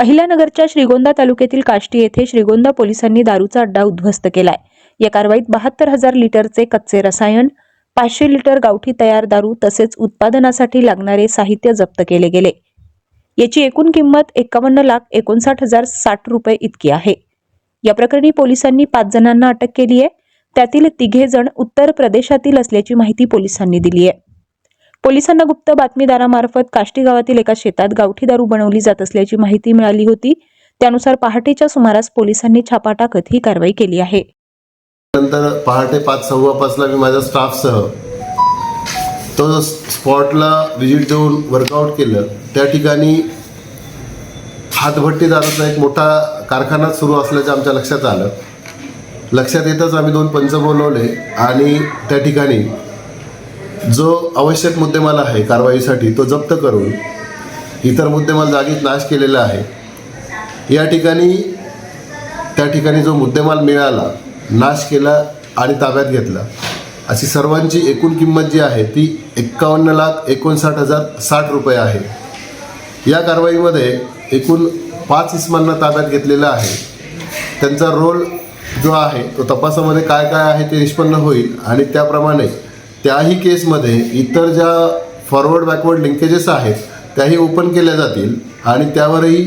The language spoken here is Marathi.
अहिल्यानगरच्या श्रीगोंदा तालुक्यातील काष्टी येथे श्रीगोंदा पोलिसांनी दारूचा अड्डा उद्ध्वस्त केलाय. या कारवाईत बहात्तर हजार लिटरचे कच्चे रसायन पाचशे लिटर गावठी तयार दारू तसेच उत्पादनासाठी लागणारे साहित्य जप्त केले गेले. याची एकूण किंमत एकावन्न लाख एकोणसाठ हजार साठ रुपये इतकी आहे. या प्रकरणी पोलिसांनी पाच जणांना अटक केली आहे त्यातील तिघे जण उत्तर प्रदेशातील असल्याची माहिती पोलिसांनी दिली आहे पोलिसांना गुप्त बातमीदारामार्फत काष्टी गावातील एका शेतात गावठी दारू बनवली जात असल्याची माहिती मिळाली होती. त्यानुसार पहाटेच्या सुमारास पोलिसांनी छापा टाकत ही कारवाई केली आहे. नंतर पहाटे पाच सव्वा पाचला मी माझ्या स्टाफसह तो स्पॉटला व्हिजिट देऊन वर्कआउट केलं. त्या ठिकाणी हातभट्टी दारूचा एक मोठा कारखाना सुरू असल्याचं आमच्या लक्षात आलं. लक्षात येतच आम्ही दोन पंच बोलवले आणि त्या ठिकाणी जो आवश्यक मुद्देमाल आहे कारवाईसाठी तो जप्त करून इतर मुद्देमाल जागीच नाश केलेला आहे. या ठिकाणी त्या ठिकाणी जो मुद्देमाल मिळाला नाश केला आणि ताब्यात घेतला अशी सर्वांची एकूण किंमत जी आहे ती एक्कावन्न लाख एकोणसाठ हजार साठ रुपये आहे. या कारवाईमध्ये एकूण पाच इस्मांना ताब्यात घेतलेला आहे. त्यांचा रोल जो आहे तो तपासामध्ये काय काय आहे ते निष्पन्न होईल आणि त्याप्रमाणे त्याही केसमध्ये इतर ज्या फॉरवर्ड बॅकवर्ड लिंकेजेस आहेत त्याही ओपन केल्या जातील आणि त्यावरही